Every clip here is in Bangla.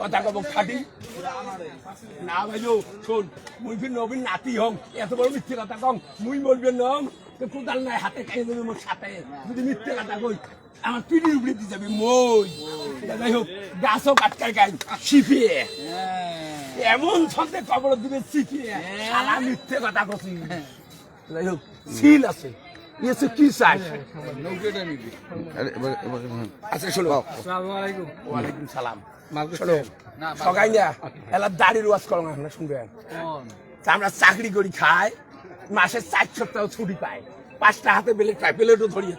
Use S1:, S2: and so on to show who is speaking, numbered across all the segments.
S1: কথা কব খাটি। না ভাইও শোন মুই ফির নবীন নাতি হং এত বড় মিথ্যে কথা কম মুই বলবেন নং তো কোদাল নাই হাতে খাই দেবে মোর সাথে। যদি মিথ্যে কথা কই আমার পিঠের উপরে দিয়ে যাবে মই। যাই হোক গাছও কাটকার গাই শিপিয়ে এমন ছন্দে কবর দিবে শিপিয়ে সারা মিথ্যে কথা কছি। যাই হোক সিল আছে। ইয়েছে কি চাই?
S2: আরে এবার এবার
S1: আচ্ছা শোনো।
S3: আসসালামাইকুম
S1: ওয়ালাইকুম সালাম। শোনো সকাই না এলা দাড়ির ওয়াজ করো না শুনবেন। আমরা চাকরি করি খাই মাসে চার সপ্তাহ ছুটি পাই। পাঁচটা হাতে বেলে খাই বেলেটও ধরিয়ে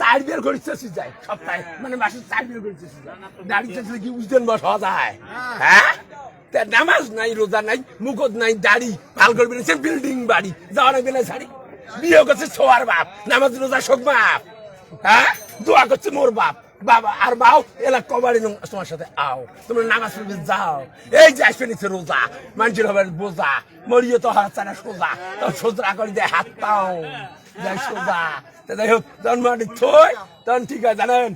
S1: চার বের করে যায় সপ্তাহে। মানে মাসে চার বের করে যায়। দাড়ি কি বস হওয়া যায়? হ্যাঁ। তা নামাজ নাই রোজা নাই মুখত নাই দাড়ি ভালো করবে না বিল্ডিং বাড়ি যাওয়ার বেলা শাড়ি। বিয়ে করছে ছোয়ার বাপ নামাজ রোজা শোক বাপ। হ্যাঁ? দোয়া করছে মোর বাপ। বাবা, আর বাও, এলা কবাড়ি তোমার সাথে আও। তোমরা নামাজ পড়বে, যাও। এই যে আসবে নিচ্ছে রোজা মানুষের হবে বোঝা, মরিয়ে তো হাত সোজা। সোজা দেয় হাত পাও। যাই সোজা। যাই হোক, তখন থই, তখন ঠিক আছে, জানেন?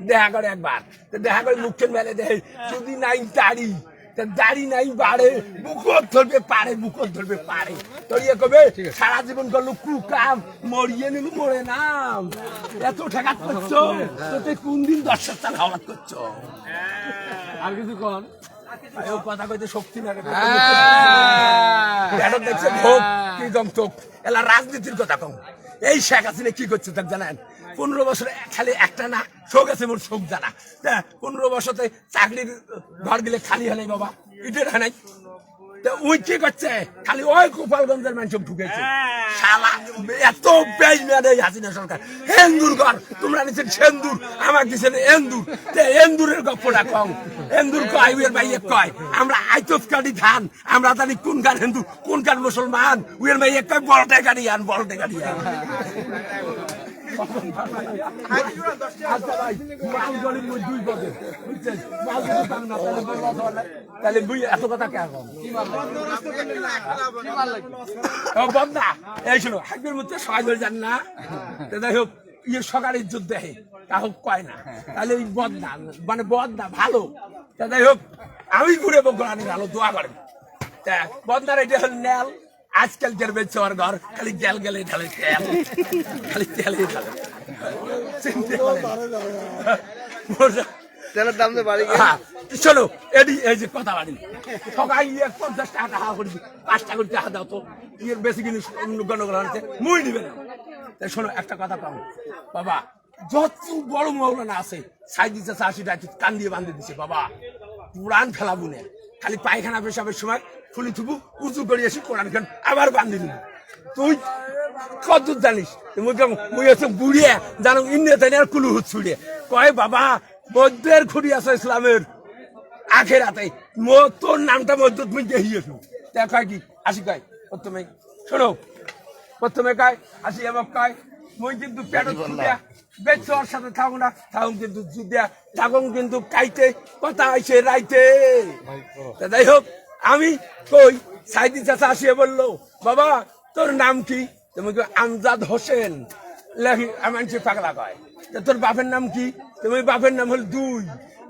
S1: দেখা করে একবার। দেখা করে মুখের মেলে দেয় যদি নাই দাড়ি তা দাড়ি নাই বাড়ে। বুকত ধরবে পারে বুকত ধরবে পারে তোর ইয়ে কবে সারা জীবন করল কুকাম মরিয়ে নিলু মরে নাম। এত ঠেকাত করছ তোতে কোন দিন চাল হাওয়াত করছ?
S3: আর কিছু কন?
S1: কথা কইতে শক্তি না দেখছে ভোগ কি এলা রাজনীতির কথা কম এই শেখ হাসিনা কি করছে তার জানেন? পনেরো বছরে খালি একটা না, শোক আছে মোর শোক জানা। পনেরো বছরে চাকরির ঘর গেলে খালি হয় নাই বাবা, ইটের হয় নাই। ওই কি করছে? খালি ওই গোপালগঞ্জের মানুষ ঢুকেছে। শালা এত বেশ মেয়াদে হাসিনা সরকার। হেন্দুর ঘর তোমরা নিচ্ছেন সেন্দুর আমার দিচ্ছেন এন্দুর। এন্দুরের গপ্পটা কম। এন্দুর কয় উয়ের ভাইয়ে কয় আমরা আইতত কাটি ধান আমরা জানি কোন গান হিন্দু কোন গান মুসলমান। উয়ের ভাইয়ে কয় বড়টে গাড়ি আন বড়টে গাড়ি আন। এত কথা বন্দা এই সবাই ধরে যান না। যাই হোক ইয়ে সকালের যুদ্ধ দেখে তা হোক, কয় না। তাহলে ওই বদনা মানে বদনা ভালো। তা যাই হোক, আমি ঘুরে বকরানি ভালো দোয়া করেন। বদনার এটা হল নেল। আজকাল গের বেচছে ওর ঘর খালি গেল গেলে ঢালে তেল খালি তেলে ঢালে। চিনতে
S2: তেলের দাম তো বাড়ি
S1: হ্যাঁ, এডি এই যে কথা বাড়ি। সবাই ইয়ে পঞ্চাশ টাকা টাকা করে দিই, পাঁচ টাকা করে টাকা দাও তো। ইয়ের বেশি জিনিস গণগ্রহণ হচ্ছে মুই নিবে না। তাই শোনো একটা কথা কম বাবা যত বড় মৌলানা আছে সাই দিচ্ছে চাষি টাকি কান দিয়ে বান্ধে দিছে বাবা। পুরান ফেলাবো না খালি পায়খানা পেশাবের সময় ফুলি থুবু উঁচু করে এসে কোরআন খান আবার বান্ধি নিবি তুই কত জানিস? মুই হচ্ছে বুড়িয়ে জানো ইন্ডিয়া তাই আর কুলু ছুড়িয়ে কয় বাবা মধ্যের খুঁড়ি আছে ইসলামের। আখের হাতে। তোর নামটা মধ্য তুমি দেখিয়েছো তা কয় কি? আসি কয় প্রথমে শোনো প্রথমে কয় আসি এমক কয় মুই কিন্তু পেট ছুটিয়া বেচ ওর সাথে থাকুন না। থাকুন কিন্তু থাকুন কিন্তু কাইতে কথা আইছে রাইতে যাই হোক আমি কই সাইদি চাচা আসিয়ে বলল বাবা তোর নাম কি? তুমি কই আমজাদ হোসেন। সে পাগলা কয়। তোর বাপের নাম কি? তুমি বাপের নাম হল দুই।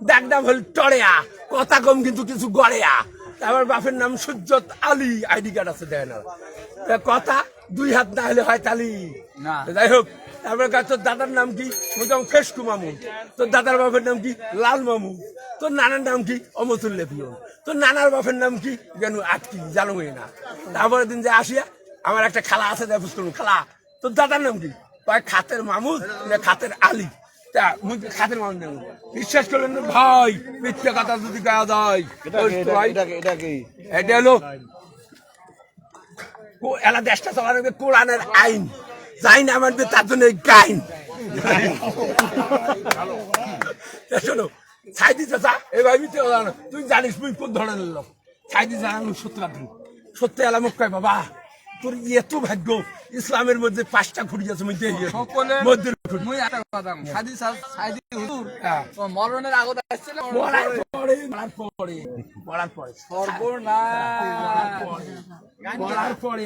S1: ডাক নাম হল টড়েয়া। কথা কম কিন্তু কিছু গড়েয়া। আমার বাপের নাম সুজ্জত আলী। আইডি কার্ড আছে দেয় না কথা দুই হাত না হলে হয় তালি।
S3: না।
S1: যাই হোক তারপরে তোর দাদার নাম কি? বলতাম ফেসকু মামু। তোর দাদার বাপের নাম কি? লাল মামু। তোর নানার নাম কি? পিয়ন তোর নানার বাপের নাম কি? যেন আটকি জানোই না। তারপরে দিন যে আসিয়া আমার একটা খালা আছে দেখ খালা তোর দাদার নাম কি? খাতের মামুদ না খাতের আলী। খাতের মামুদ নাম বিশ্বাস করলেন ভাই মিথ্যা কথা যদি গায়া
S2: এটা
S1: হলো এলা দেশটা হবে কোরআনের আইন। যাই না মানবে তার জন্য গাইন। শোনো সাইদি চাচা মিথ্যে কথা না। তুই জানিস মুই কোন ধরনের লোক? সাইদি চাচা আমি সত্য কয় বাবা তোর এত ভাগ্য ইসলামের মধ্যে পাঁচটা খুঁড়ি আছে মধ্যে মধ্যে খুঁড়ি।
S3: মুই একটা কথা সাদি সাদি হুজুর
S1: হ্যাঁ।
S3: মরণের আগত আসছিল
S1: পড়ার পরে। পড়ার পরে পড়ার পরে।
S3: সর্বনাশ।
S1: পড়ার পরে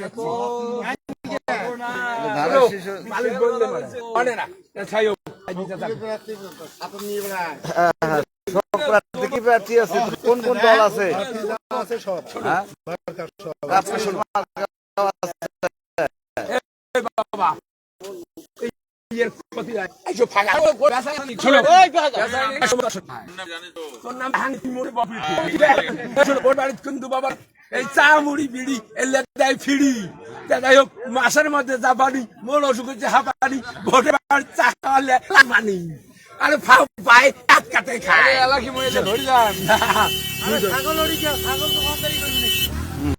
S2: কোন কোন দল আছে
S1: বাবা কিন্তু বাবা এই চা মুড়ি বিড়ি এলে দেয় ফিড়ি। যাই হোক মাসের মধ্যে যা পানি মোর অসুখ হচ্ছে হাঁপানি ভোটে বাড়ি চা খাওয়ালে পানি আরে ফাও পায় হাত কাটে খায়।
S3: এলাকি মহিলা ধরি যান।
S1: ছাগল ছাগল বুঝো।